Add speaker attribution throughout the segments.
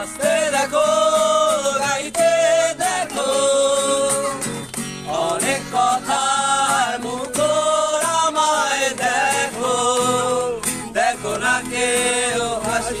Speaker 1: হাসতে দেখো গাইতে দেখো। অনেক কথার মুখর আমায় দেখো। দেখো না কেউ হাসি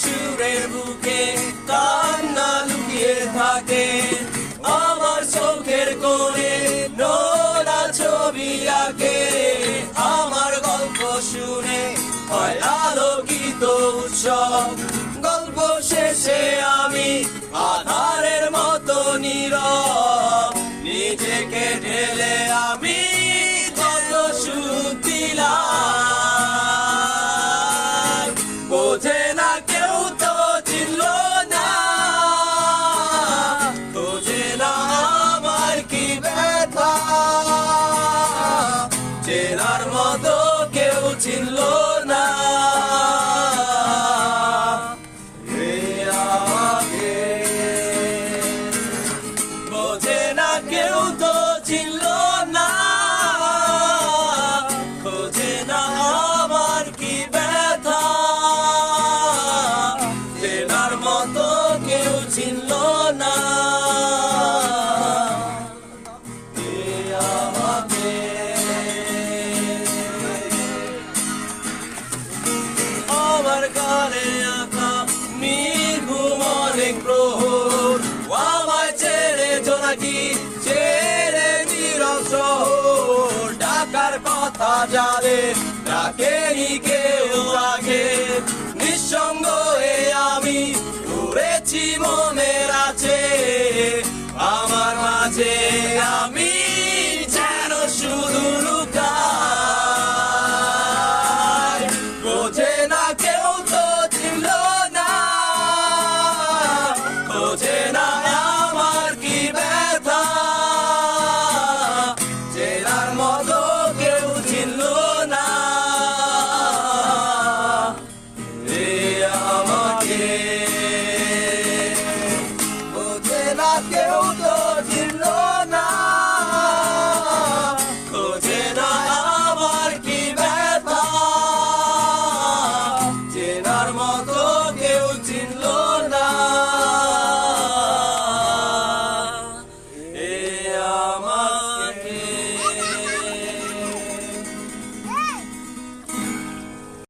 Speaker 1: সুরের বুকে কান্না লুকিয়ে থাকে। আমার চোখের কোণে নোনা ছবি আঁকে। আমার গল্প শুনে হয় আলোকিত উৎসব। গল্প শেষে আমি আধারের মতো নীরব। নিজেকে ঢেলে আমি যত সুখ দিলাম। চেনার মতো আঁকা অনেক প্রহর ছেড়ে জোনাকি ছেড়ে ডাকার কথা জানে ডাকেনি কেউ আগে। নিঃসঙ্গ হয়ে আমি ঘুরেছি মনের আছে। আমার মাঝে আমি